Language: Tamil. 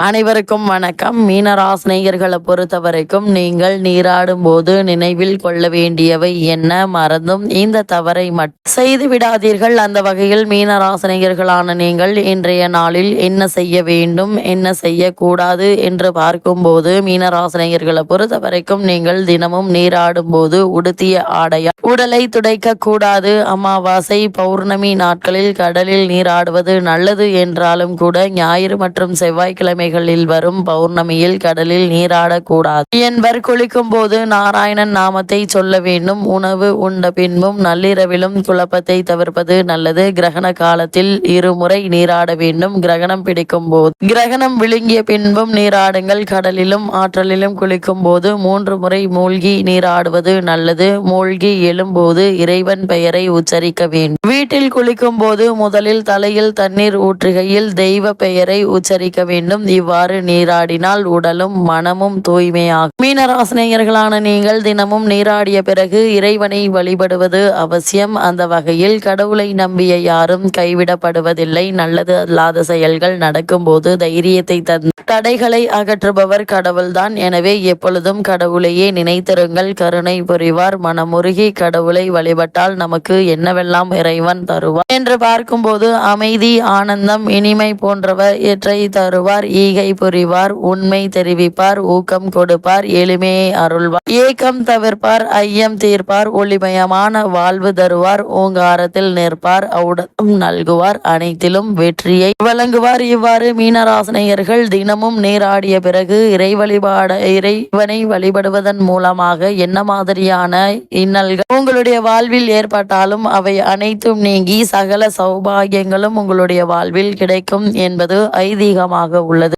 அனைவருக்கும் வணக்கம். மீனராசினியர்களை பொறுத்த வரைக்கும் நீங்கள் நீராடும் போது நினைவில் கொள்ள வேண்டியவை என்ன? மறந்தும் இந்த தவறை மட்டும் செய்து விடாதீர்கள். அந்த வகையில் மீனராசினியர்களான நீங்கள் இன்றைய நாளில் என்ன செய்ய வேண்டும் என்ன செய்யக்கூடாது என்று பார்க்கும்போது மீனராசினியர்களை பொறுத்த வரைக்கும் நீங்கள் தினமும் நீராடும் போது உடுத்திய ஆடையால் உடலை துடைக்க கூடாது அமாவாசை பௌர்ணமி நாட்களில் கடலில் நீராடுவது நல்லது என்றாலும் கூட ஞாயிறு மற்றும் செவ்வாய்க்கிழமை செவ்வாய்க்கிழமைகளில் வரும் பௌர்ணமியில் கடலில் நீராடக்கூடாது. என்பர் குளிக்கும் போது நாராயணன் நாமத்தை சொல்ல வேண்டும். உணவு உண்ட பின்பும் நள்ளிரவிலும் குழப்பத்தை தவிர்ப்பது நல்லது. கிரகண காலத்தில் இருமுறை நீராட வேண்டும். கிரகணம் பிடிக்கும் போது கிரகணம் விழுங்கிய பின்பும் நீராடுங்கள். கடலிலும் ஆற்றலிலும் குளிக்கும் போது மூன்று முறை மூழ்கி நீராடுவது நல்லது. மூழ்கி எழும்போது இறைவன் பெயரை உச்சரிக்க வேண்டும். வீட்டில் குளிக்கும் போது முதலில் தலையில் தண்ணீர் ஊற்றுகையில் தெய்வ பெயரை உச்சரிக்க வேண்டும். இவ்வாறு நீராடினால் உடலும் மனமும் தூய்மையாகும். மீனராசினியர்களான நீங்கள் தினமும் நீராடிய பிறகு இறைவனை வழிபடுவது அவசியம். அந்த வகையில் கடவுளை நம்பிய யாரும் கைவிடப்படுவதில்லை. நல்லது அல்லாத செயல்கள் நடக்கும்போது தைரியத்தை தந்து தடைகளை அகற்றுபவர் கடவுள்தான். எனவே எப்பொழுதும் கடவுளையே நினைத்திருங்கள். கருணை புரிவார். மனமுருகி கடவுளை வழிபட்டால் நமக்கு என்னவெல்லாம் இறைவன் தருவார்? என்று பார்க்கும்போது அமைதி ஆனந்தம் இனிமை போன்றவற்றை தருவார். ஈகை புரிவார் உண்மை தெரிவிப்பார் ஊக்கம் கொடுப்பார் எளிமையை அருள்வார். ஏக்கம் தவிர்ப்பார் ஐயம் தீர்ப்பார் ஒளிமயமான வாழ்வு தருவார் ஓங்காரத்தில் நிற்பார் ஔடதம் நல்குவார் அனைத்திலும் வெற்றியை வழங்குவார். இவ்வாறு மீனராசனையர்கள் தினமும் நீராடிய பிறகு இறை வழிபாட இறைவனை வழிபடுவதன் மூலமாக என்ன மாதிரியான இன்னல்கள்? உங்களுடைய வாழ்வில் ஏற்பட்டாலும் அவை அனைத்தும் நீங்கி சகல சௌபாகியங்களும் உங்களுடைய வாழ்வில் கிடைக்கும் என்பது ஐதீகமாக உள்ளது.